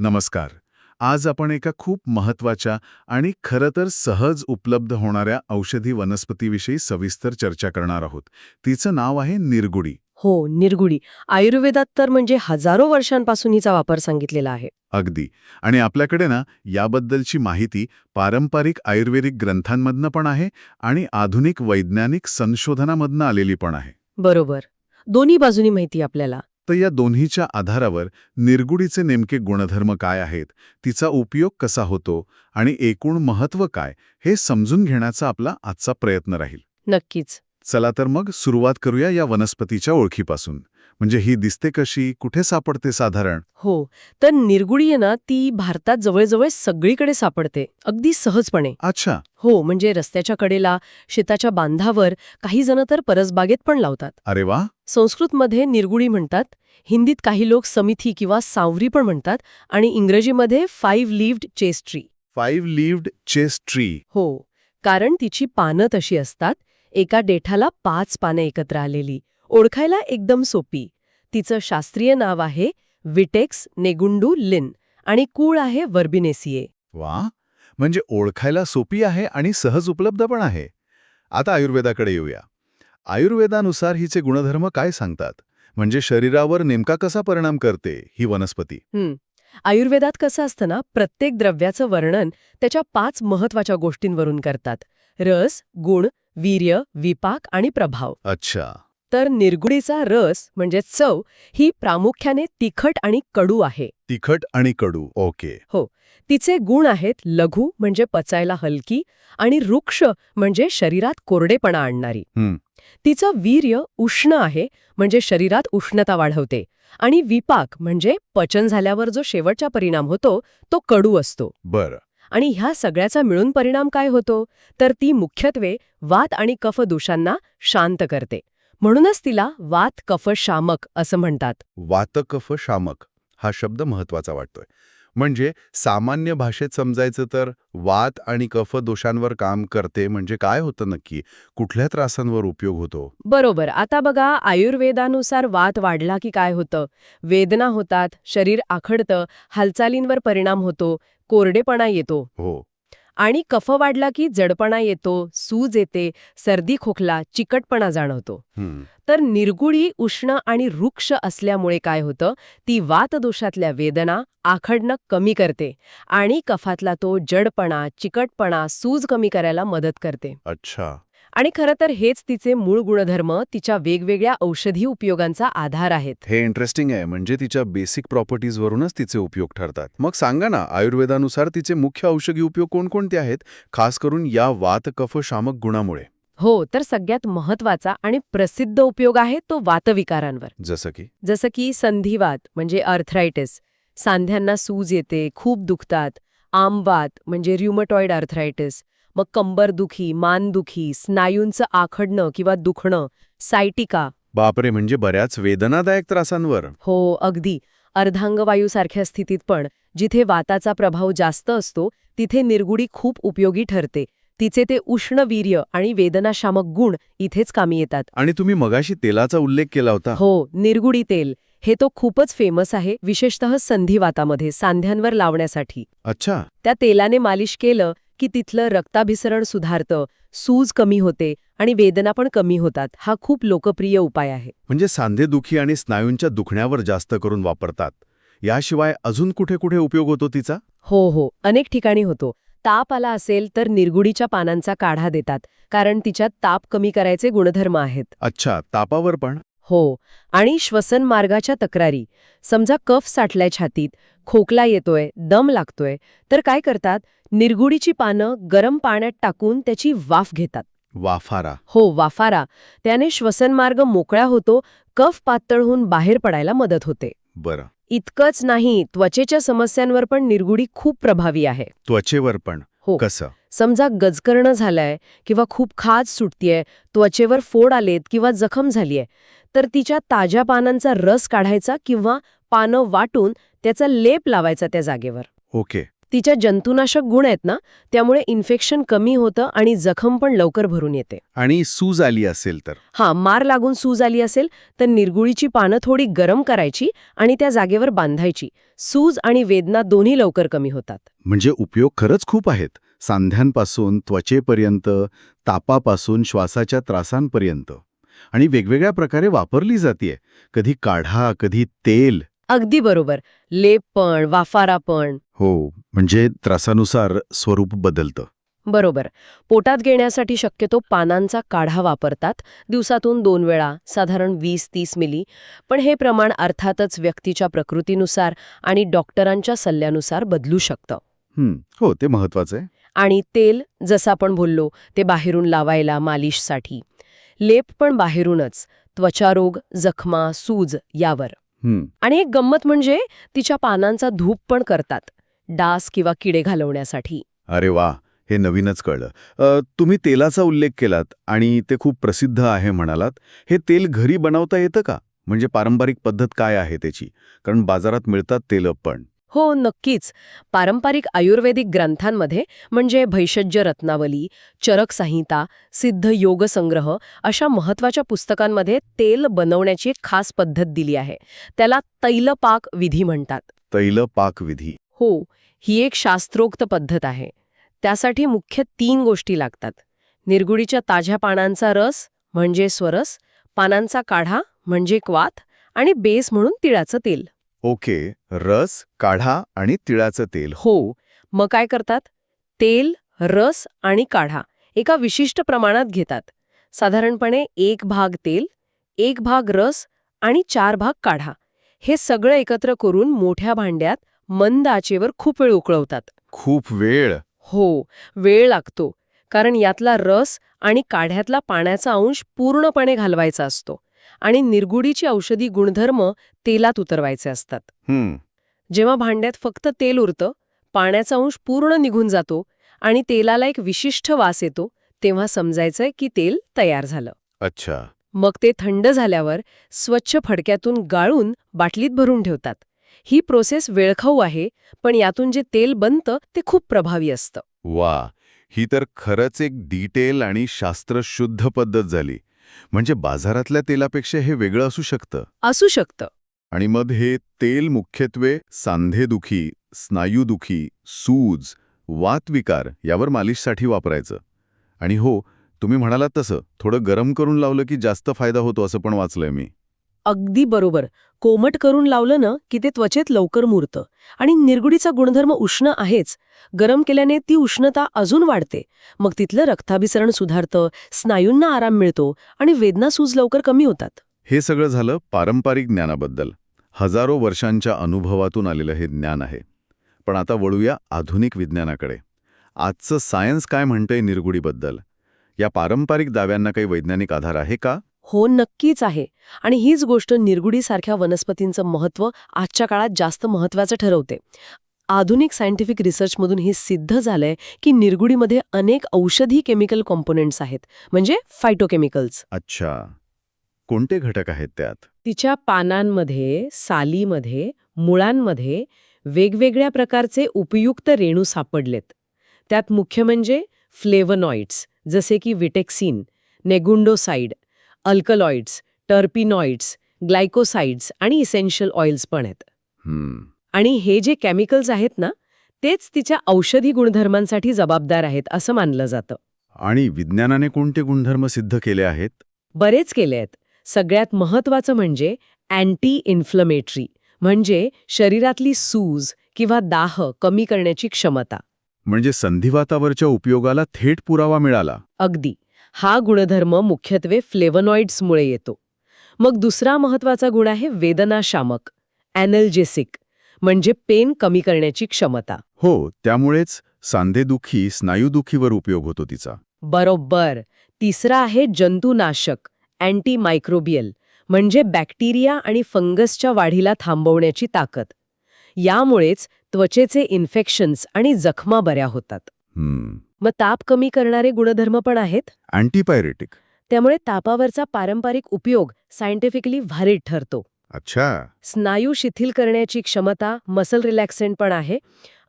नमस्कार. आज आपण एका खूप महत्त्वाच्या आणि खरं तर सहज उपलब्ध होणाऱ्या औषधी वनस्पतीविषयी सविस्तर चर्चा करणार आहोत. तिचं नाव आहे निरगुडी. हो निर्गुडी. आयुर्वेदात तर म्हणजे हजारो वर्षांपासून हिचा वापर सांगितलेला आहे. अगदी. आणि आपल्याकडे ना याबद्दलची माहिती पारंपरिक आयुर्वेदिक ग्रंथांमधनं पण आहे आणि आधुनिक वैज्ञानिक संशोधनामधनं आलेली पण आहे. बरोबर. दोन्ही बाजूनी माहिती आपल्याला. तर या दोन्हीच्या आधारावर निरगुडीचे नेमके गुणधर्म काय आहेत तिचा उपयोग कसा होतो आणि एकूण महत्त्व काय हे समजून घेण्याचा आपला आजचा प्रयत्न राहील. नक्कीच. चला तर मग सुरुवात करूया या वनस्पतीच्या ओळखीपासून. म्हणजे ही दिसते कशी कुठे सापडते साधारण? हो तर निर्गुडी आहे ना ती भारतात जवळजवळ सगळीकडे सापडते अगदी सहजपणे. अच्छा. हो म्हणजे रस्त्याच्या कडेला शेताच्या बांधावर काही जण तर परसबागेत पण लावतात. अरे वा! संस्कृतमध्ये निर्गुडी म्हणतात हिंदीत काही लोक समिथी किंवा सावरी पण म्हणतात आणि इंग्रजीमध्ये five leaved chaste tree. Five leaved chaste tree. हो कारण तिची पानं तशी असतात एका देठाला पाच पानं एकत्र आलेली ओळखायला एकदम सोपी. तिचं शास्त्रीय नाव आहे विटेक्स नेगुंडू लिन आणि कूळ आहे वर्बिनेसिये. वा म्हणजे ओळखायला सोपी आहे आणि सहज उपलब्ध पण आहे. आता आयुर्वेदाकडे येऊया. आयुर्वेदानुसार हिचे गुणधर्म काय सांगतात? म्हणजे शरीरावर नेमका कसा परिणाम करते ही वनस्पती. आयुर्वेदात कसं असतं ना प्रत्येक द्रव्याचं वर्णन त्याच्या पाच महत्त्वाच्या गोष्टींवरून करतात. रस गुण वीर्य विपाक आणि प्रभाव. अच्छा. तर निर्गुडीचा रस म्हणजे चव ही प्रामुख्याने तिखट आणि कडू आहे. तिखट आणि कडू ओके. तिचे गुण आहेत लघु म्हणजे पचायला हलकी आणि वृक्ष म्हणजे शरीरात कोरडेपणा आणणारी. हं. तिचं वीर्य उष्ण आहे म्हणजे शरीरात उष्णता वाढवते आणि विपाक म्हणजे पचन झाल्यावर जो शेवटचा परिणाम होतो तो कडू असतो. बरं. आणि ह्या सगळ्याचा मिळून परिणाम काय होतो? तर ती मुख्यत्वे वात आणि कफ दोषांना शांत करते. म्हणूनच तिला वात कफ शामक असं म्हणतात. वातकफ शामक हा शब्द महत्त्वाचा वाटतोय. म्हणजे सामान्य भाषेत समजायचं तर वात आणि कफ दोषांवर काम करते म्हणजे काय होतं नक्की? कुठल्या त्रासांवर उपयोग होतो? बरोबर. आता बघा आयुर्वेदानुसार वात वाढला की काय होतं? वेदना होतात शरीर आखडतं हालचालींवर परिणाम होतो कोरडेपणा येतो. हो. आणि कफ वाढला की जडपणा येतो सूज येते सर्दी खोकला चिकटपणा जाणवतो. तर निर्गुडी उष्ण आणि वृक्ष असल्यामुळे काय होतं? ती वातदोषातल्या वेदना आखडणं कमी करते आणि कफातला तो जडपणा चिकटपणा सूज कमी करायला मदत करते. अच्छा. आणि खरं तर हेच तिचे मूळ गुणधर्म तिच्या वेगवेगळ्या औषधी उपयोगांचा आधार आहेत. हे इंटरेस्टिंग आहे म्हणजे तिच्या बेसिक प्रॉपर्टीजवरूनच तिचे उपयोग ठरतात. मग सांगा ना आयुर्वेदानुसार तिचे मुख्य औषधी उपयोग कोणकोणते आहेत खास करून या वात कफ शामक गुणामुळे? हो तर सगळ्यात महत्त्वाचा आणि प्रसिद्ध उपयोग आहे तो वातविकारांवर. जसं की? जसं की संधिवात म्हणजे अर्थरायटिस सांध्यांना सूज येते खूप दुखतात. आमवात म्हणजे र्युमटॉइड अर्थरायटिस मग कंबरदुखी मानदुखी स्नायूंचं आखडणं किंवा दुखणं सायटिका. बापरे म्हणजे बऱ्याच वेदनादायक त्रासांवर. हो अगदी. अर्धांगवायूसारख्या स्थितीत पण जिथे वाताचा प्रभाव जास्त असतो तिथे निर्गुडी खूप उपयोगी ठरते. तिचे ते उष्ण वीर्य आणि वेदनाशामक गुण इथेच कामी येतात. आणि तुम्ही मगाशी तेलाचा उल्लेख केला होता. हो निर्गुडी तेल. हे तो खूपच फेमस आहे विशेषतः संधिवातामध्ये सांध्यांवर लावण्यासाठी. अच्छा. त्या तेलाने मालिश केलं की तिथलं रक्ताभिसरण सुधारतं सूज कमी होते आणि वेदना पण कमी होतात हा खूप लोकप्रिय उपाय आहे. म्हणजे सांधेदुखी आणि स्नायूंच्या दुखण्यावर जास्त करून वापरतात. याशिवाय अजून कुठे कुठे उपयोग होतो तिचा? हो हो. अनेक ठिकाणी होतो. ताप आला असेल तर निर्गुडीच्या पानांचा काढा देतात कारण तिच्यात ताप कमी करायचे गुणधर्म आहेत. अच्छा तापावर पण? हो आणि श्वसन मार्गाच्या तक्रारी. समजा कफ साठलाय छातीत खोकला येतोय दम लागतोय तर काय करतात? निर्गुडीची पानं गरम पाण्यात टाकून त्याची वाफ घेतात. वाफारा. हो वाफारा. त्याने श्वसनमार्ग मोकळा होतो कफ पातळ बाहेर पडायला मदत होते. बरं. इतकंच नाही त्वचेच्या समस्यांवर पण निर्गुडी खूप प्रभावी आहे. त्वचेवर पण. हो. कसं? समजा गजकरणं झालंय किंवा खूप खाज सुटतीये त्वचेवर फोड आलेत किंवा जखम झालीये तर तिच्या ताज्या पानांचा रस काढायचा किंवा पानं वाटून त्याचा लेप लावायचा त्या जागेवर. ओके. तिच्या जंतुनाशक गुण आहेत ना त्यामुळे इन्फेक्शन कमी होतं आणि जखम पण लवकर भरून येते. आणि सूज आली असेल तर? हां मार लागून सूज आली असेल तर निरगुळीची पानं थोडी गरम करायची आणि त्या जागेवर बांधायची. सूज आणि वेदना दोन्ही लवकर कमी होतात. म्हणजे उपयोग खरंच खूप आहेत. सांध्यांपासून त्वचेपर्यंत तापापासून श्वासाच्या त्रासांपर्यंत. आणि वेगवेगळ्या प्रकारे वापरली जाते कधी काढा कधी तेल. अगदी बरोबर. लेप पण वाफारा पण. हो म्हणजे त्रासानुसार स्वरूप बदलतं. बरोबर. पोटात घेण्यासाठी शक्यतो पानांचा काढा वापरतात. दिवसातून दोन वेळा साधारण वीस तीस मिली. पण हे प्रमाण अर्थातच व्यक्तीच्या प्रकृतीनुसार आणि डॉक्टरांच्या सल्ल्यानुसार बदलू शकतं. हं, हो ते महत्वाचं आहे. आणि तेल जसं आपण बोललो ते बाहेरून लावायला मालिशसाठी. लेप पण बाहेरूनच त्वचारोग जखमा सूज यावर. आणि एक गंमत म्हणजे तिच्या पानांचा धूप पण करतात डास किंवा किडे घालवण्यासाठी. अरे वा हे नवीनच कळलं. तुम्ही तेलाचा उल्लेख केलात आणि ते खूप प्रसिद्ध आहे म्हणालात. हे तेल घरी बनवता येतं का? म्हणजे पारंपरिक पद्धत काय आहे त्याची? कारण बाजारात मिळतात तेलं पण. हो नक्कीच. पारंपरिक आयुर्वेदिक ग्रंथांमध्ये म्हणजे भैषज्य रत्नावली चरक संहिता सिद्ध योग संग्रह अशा महत्त्वाच्या पुस्तकांमध्ये तेल बनवण्याची एक खास पद्धत दिली आहे. त्याला तैलपाक विधी म्हणतात. तैल पाकविधी हो ही एक शास्त्रोक्त पद्धत आहे. त्यासाठी मुख्य तीन गोष्टी लागतात. निरगुडीच्या ताज्या पानांचा रस म्हणजे स्वरस पानांचा काढा म्हणजे क्वाथ आणि बेस म्हणून तिळाचं तेल. ओके रस काढा आणि तिळाचं तेल. हो. मग काय करतात? तेल रस आणि काढा एका विशिष्ट प्रमाणात घेतात. साधारणपणे एक भाग तेल एक भाग रस आणि चार भाग काढा. हे सगळं एकत्र करून मोठ्या भांड्यात मंद आचेवर खूप वेळ उकळवतात. खूप वेळ. हो वेळ लागतो. कारण यातला रस आणि काढ्यातला पाण्याचा अंश पूर्णपणे घालवायचा असतो. आणि निरगुडीची औषधी गुणधर्म तेलात उतरवायचे असतात. जेव्हा भांड्यात फक्त तेल उरतं पाण्याचा अंश पूर्ण निघून जातो आणि तेलाला एक विशिष्ट वास येतो तेव्हा समजायचंय की तेल तयार झालं. अच्छा. मग ते थंड झाल्यावर स्वच्छ फडक्यातून गाळून बाटलीत भरून ठेवतात. ही प्रोसेस वेळखाऊ आहे पण यातून जे तेल बनतं ते खूप प्रभावी असतं. वा ही तर खरंच एक डिटेल आणि शास्त्रशुद्ध पद्धत झाली. म्हणजे बाजारातल्या तेलापेक्षा हे वेगळं असू शकतं. असू शकतं. आणि मग हे तेल मुख्यत्वे सांधेदुखी स्नायूदुखी सूज वातविकार यावर मालिशसाठी वापरायचं. आणि हो तुम्ही म्हणालात तसं थोडं गरम करून लावलं की जास्त फायदा होतो असं पण वाचलंय मी. अगदी बरोबर. कोमट करून लावलं ना की ते त्वचेत लवकर मुरतं. आणि निरगुडीचा गुणधर्म उष्ण आहेच. गरम केल्याने ती उष्णता अजून वाढते. मग तिथलं रक्ताभिसरण सुधारतं स्नायूंना आराम मिळतो आणि वेदना सूज लवकर कमी होतात. हे सगळं झालं पारंपरिक ज्ञानाबद्दल. हजारो वर्षांच्या अनुभवातून आलेलं हे ज्ञान आहे. पण आता वळूया आधुनिक विज्ञानाकडे. आजचं सायन्स काय म्हणतंय निरगुडीबद्दल? या पारंपरिक दाव्यांना काही वैज्ञानिक आधार आहे का? हो नक्कीच आहे. आणि हीच गोष्ट निरगुडीसारख्या वनस्पतींचं महत्त्व आजच्या काळात जास्त महत्त्वाचं ठरवते. आधुनिक सायंटिफिक रिसर्चमधून हे सिद्ध झालंय की निरगुडीमध्ये अनेक औषधी केमिकल कॉम्पोनेंट्स आहेत म्हणजे फायटोकेमिकल्स अच्छा. कोणते घटक आहेत त्यात? तिच्या पानांमध्ये सालीमध्ये मुळांमध्ये वेगवेगळ्या प्रकारचे उपयुक्त रेणू सापडलेत. त्यात मुख्य म्हणजे फ्लेवनॉइड्स जसे की विटेक्सिन नेगुंडोसाइड अल्कलॉइड्स टर्पिनॉइड्स ग्लायकोसाइड्स आणि इसेन्शियल ऑइल्स पण आहेत. आणि हे जे केमिकल्स आहेत ना तेच तिच्या औषधी गुणधर्मांसाठी जबाबदार आहेत असं मानलं जातं. आणि विज्ञानाने कोणते गुणधर्म सिद्ध केले आहेत? बरेच केले आहेत. सगळ्यात महत्वाचं म्हणजे अँटी इन्फ्लमेटरी म्हणजे शरीरातली सूज किंवा दाह कमी करण्याची क्षमता. म्हणजे संधिवातावरच्या उपयोगाला थेट पुरावा मिळाला. अगदी. हा गुणधर्म मुख्यत्वे फ्लेवनॉइड्समुळे येतो. मग दुसरा महत्त्वाचा गुण आहे वेदनाशामक ॲनल्जेसिक म्हणजे पेन कमी करण्याची क्षमता. हो त्यामुळेच सांधेदुखी स्नायूदुखीवर उपयोग होतो तिचा. बरोबर. तिसरा आहे जंतुनाशक अँटी मायक्रोबियल म्हणजे बॅक्टेरिया आणि फंगसच्या वाढीला थांबवण्याची ताकद. यामुळेच त्वचेचे इन्फेक्शन्स आणि जखमा बऱ्या होतात. हम्म. मग ताप कमी करणारे गुणधर्म पण आहेत? अँटीपायरेटिक त्यामुळे तापावरचा पारंपरिक उपयोग सायंटिफिकली व्हारिड ठरतो. अच्छा. स्नायू शिथिल करण्याची क्षमता मसल रिलॅक्सेंट पण आहे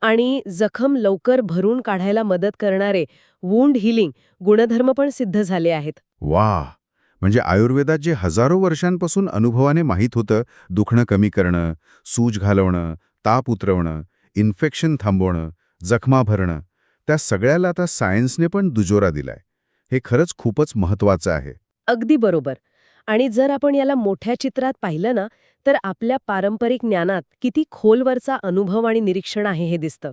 आणि जखम लवकर भरून काढायला मदत करणारे वुंड हिलिंग गुणधर्म पण सिद्ध झाले आहेत. वा म्हणजे आयुर्वेदात जे हजारो वर्षांपासून अनुभवाने माहीत होतं दुखणं कमी करणं सूज घालवणं ताप उतरवणं इन्फेक्शन थांबवणं जखमा भरणं त्या सगळ्याला आता सायन्सने पण दुजोरा दिलाय. हे खरंच खूपच महत्वाचं आहे. अगदी बरोबर. आणि जर आपण याला मोठ्या चित्रात पाहिलं ना तर आपल्या पारंपरिक ज्ञानात किती खोलवरचा अनुभव आणि निरीक्षण आहे हे दिसतं.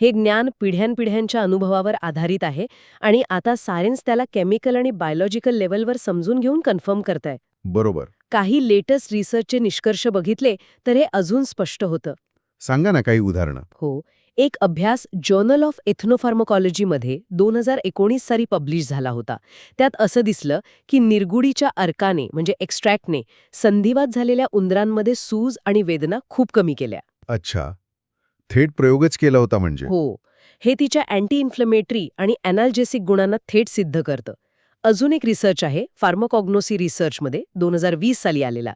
हे ज्ञान पिढ्यानपिढ्यांच्या अनुभवावर आधारित आहे आणि आता सायन्स त्याला केमिकल आणि बायोलॉजिकल लेवलवर समजून घेऊन कन्फर्म करतंय. बरोबर. काही लेटेस्ट रिसर्चचे निष्कर्ष बघितले तर हे अजून स्पष्ट होतं. सांगा ना काही उदाहरणं. हो. एक अभ्यास जर्नल ऑफ एथनोफार्मकॉलॉजीमध्ये दोन हजार एकोणीस साली पब्लिश झाला होता. त्यात असं दिसलं की निरगुडीच्या अर्काने म्हणजे एक्स्ट्रॅक्टने संधिवात झालेल्या उंदरांमध्ये सूज आणि वेदना खूप कमी केल्या. अच्छा. थेट प्रयोगच केला होता म्हणजे? हो. हे तिच्या अँटी इन्फ्लमेटरी आणि अॅनाल्जेसिक गुणांना थेट सिद्ध करतं. अजून एक रिसर्च आहे फार्मकॉग्नोसी रिसर्चमध्ये दोन हजार वीस साली आलेला.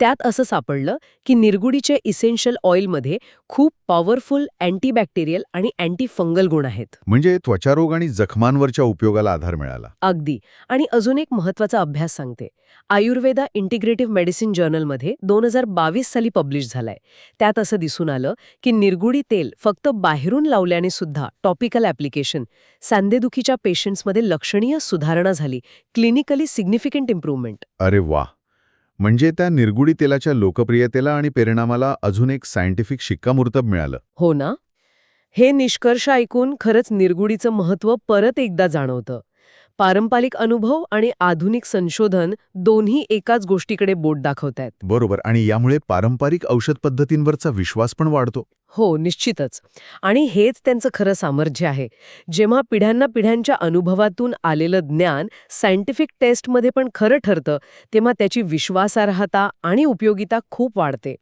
त्यात असं सापडलं की निरगुडीचे इसेन्शियल ऑइलमध्ये खूप पॉवरफुल अँटीबॅक्टेरियल आणि अँटी फंगल गुण आहेत. म्हणजे त्वचारोग आणि जखमांवरच्या उपयोगाला आधार मिळाला. अगदी. आणि अजून एक महत्त्वाचा अभ्यास सांगते. आयुर्वेदा इंटिग्रेटिव्ह मेडिसिन जर्नलमध्ये दोन हजार बावीस साली पब्लिश झालाय. त्यात असं दिसून आलं की निरगुडी तेल फक्त बाहेरून लावल्याने सुद्धा टॉपिकल ॲप्लिकेशन सांधेदुखीच्या पेशंट्समध्ये लक्षणीय सुधारणा झाली. क्लिनिकली सिग्निफिकंट इम्प्रूव्हमेंट अरे वा म्हणजे त्या निर्गुडी तेलाच्या लोकप्रियतेला आणि परिणामाला अजून एक सायंटिफिक शिक्कामोर्तब मिळालं. हो ना? हे निष्कर्ष ऐकून खरंच निरगुडीचं महत्त्व परत एकदा जाणवतं. पारंपरिक अनुभव आणि आधुनिक संशोधन दोन्ही एकाच गोष्टीकडे बोट दाखवतायत. बरोबर आणि यामुळे पारंपरिक औषध पद्धतींवरचा विश्वास पण वाढतो. हो निश्चितच. आणि हेच त्यांचं खरं सामर्थ्य आहे. जेव्हा पिढ्यांना पिढ्यांच्या अनुभवातून आलेलं ज्ञान सायंटिफिक टेस्टमध्ये पण खरं ठरतं तेव्हा त्याची विश्वासार्हता आणि उपयोगिता खूप वाढते.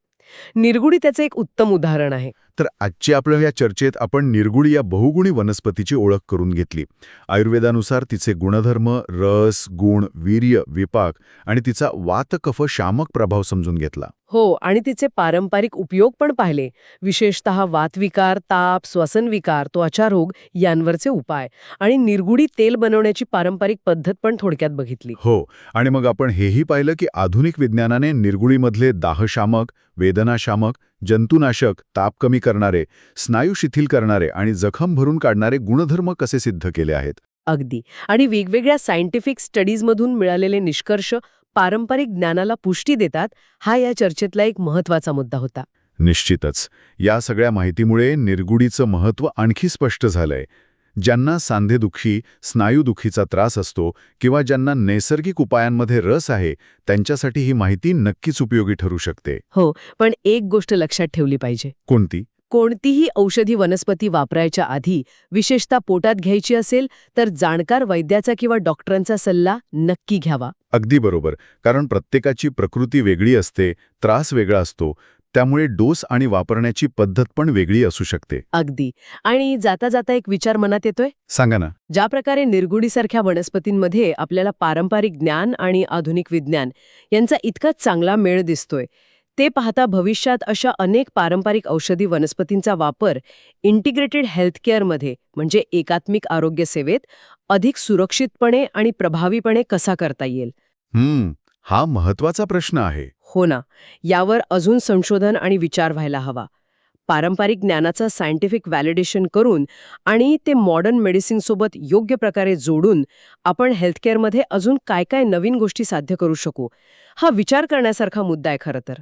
निरगुडी त्याचं एक उत्तम उदाहरण आहे. तर आजच्या आपल्या या चर्चेत आपण निर्गुडी या बहुगुणी वनस्पतीची ओळख करून घेतली. आयुर्वेदानुसार तिचे गुणधर्म रस गुण वीर्य विपाक आणि तिचा वातकफ शामक प्रभाव समजून घेतला. हो आणि तिचे पारंपरिक उपयोग पण पाहिले. विशेषतः वातविकार ताप श्वसनविकार त्वचारोग यांवरचे उपाय आणि निरगुडी तेल बनवण्याची पारंपरिक पद्धत पण थोडक्यात बघितली. हो आणि मग आपण हेही पाहिलं की आधुनिक विज्ञानाने निर्गुळीमधले दाहशामक वेदनाशामक जंतुनाशक ताप कमी करणारे स्नायू शिथिल करणारे आणि जखम भरून काढणारे गुणधर्म कसे सिद्ध केले आहेत? अगदी. आणि वेगवेगळ्या सायंटिफिक स्टडीजमधून मिळालेले निष्कर्ष पारंपरिक ज्ञानाला पुष्टी देतात हा या चर्चेतला एक महत्त्वाचा मुद्दा होता. निश्चितच. या सगळ्या माहितीमुळे निर्गुडीचं महत्त्व आणखी स्पष्ट झालंय. ज्यांना सांधेदुखी स्नायूदुखीचा त्रास असतो किंवा ज्यांना नैसर्गिक उपायांमध्ये रस आहे त्यांच्यासाठी ही माहिती नक्कीच उपयोगी ठरू शकते. हो पण एक गोष्ट लक्षात ठेवली पाहिजे. कोणती? कोणतीही औषधी वनस्पती वापरायच्या आधी विशेषतः पोटात घ्यायची असेल तर जाणकार वैद्याचा किंवा डॉक्टरांचा सल्ला नक्की घ्यावा. अगदी बरोबर कारण प्रत्येकाची प्रकृती वेगळी असते त्रास वेगळा असतो त्यामुळे डोस आणि वापरण्याची पद्धत पण वेगळी असू शकते. अगदी. आणि जाता जाता एक विचार मनात येतोय? सांगा ना. ज्या प्रकारे निरगुडीसारख्या वनस्पतींमध्ये आपल्याला पारंपरिक ज्ञान आणि आधुनिक विज्ञान यांचा इतकाच चांगला मेळ दिसतोय ते पाहता भविष्यात अशा अनेक पारंपरिक औषधी वनस्पतींचा वापर इंटिग्रेटेड हेल्थकेअरमध्ये म्हणजे एकात्मिक आरोग्य सेवेत अधिक सुरक्षितपणे आणि प्रभावीपणे कसा करता येईल? हम्म. हा महत्त्वाचा प्रश्न आहे. हो ना यावर अजून संशोधन आणि विचार व्हायला हवा. पारंपरिक ज्ञानाचं सायंटिफिक व्हॅलिडेशन करून आणि ते मॉडर्न मेडिसिनसोबत योग्य प्रकारे जोडून आपण हेल्थकेअरमध्ये अजून काय काय नवीन गोष्टी साध्य करू शकू हा विचार करण्यासारखा मुद्दा आहे खरं तर.